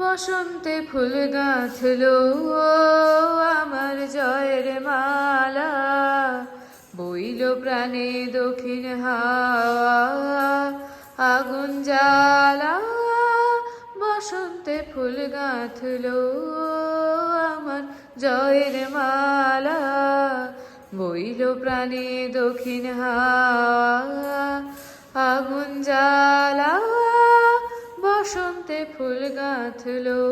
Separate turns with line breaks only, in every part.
বসন্তে ফুল গাঁথলো আমার জয়ের মালা। বইল প্রাণে দক্ষিণ হাওয়া, আগুন জ্বালা। বসন্তে ফুল গাঁথলো আমার জয়ের মালা। বইল প্রাণে দক্ষিণ হাওয়া, আগুন জ্বালা। বসন্তে ফুল গাঁথলো।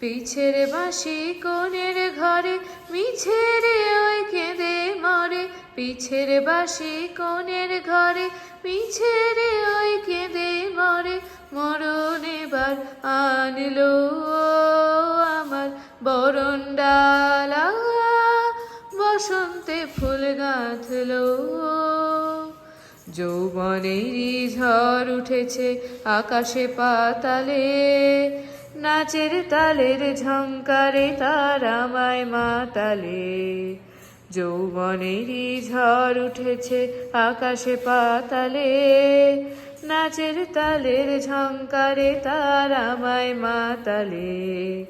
পিছের বাঁশি কোণের ঘরে, মিছের ওই কেঁদে মরে। পিছের বাঁশি কোণের ঘরে, মিছের ওই কেঁদে মরে। মরণ এবার আনলো আমার বরণ ডালা। বসন্তে ফুল গাঁথলো। যৌবনেরই ঝড় উঠেছে আকাশে পাতালে। নাচের তালের ঝঙ্কারে তার আমায় মাতালে। যৌবনেরই ঝড় উঠেছে আকাশে পাতালে। নাচের তালের ঝঙ্কারে তার আমায় মাতালে।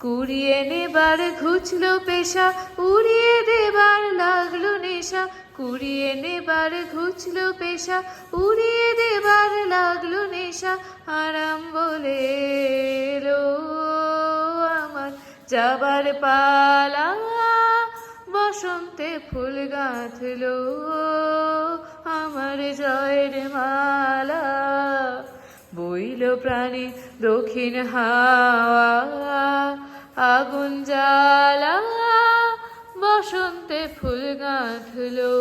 কুড়িয়ে নেবার ঘুচলো পেশা, উড়িয়ে দেবার লাগল নেশা। কুড়িয়ে নেবার ঘুচলো পেশা, উড়িয়ে দেবার লাগল নেশা। আরাম বলে আমার যাবার পালা। বসন্তে ফুল গাঁথলো আমার জয়ের মালা। বইল প্রাণী দক্ষিণ হাওয়া। আগুন জ্বালা বসন্তে ফুল গাঁথলো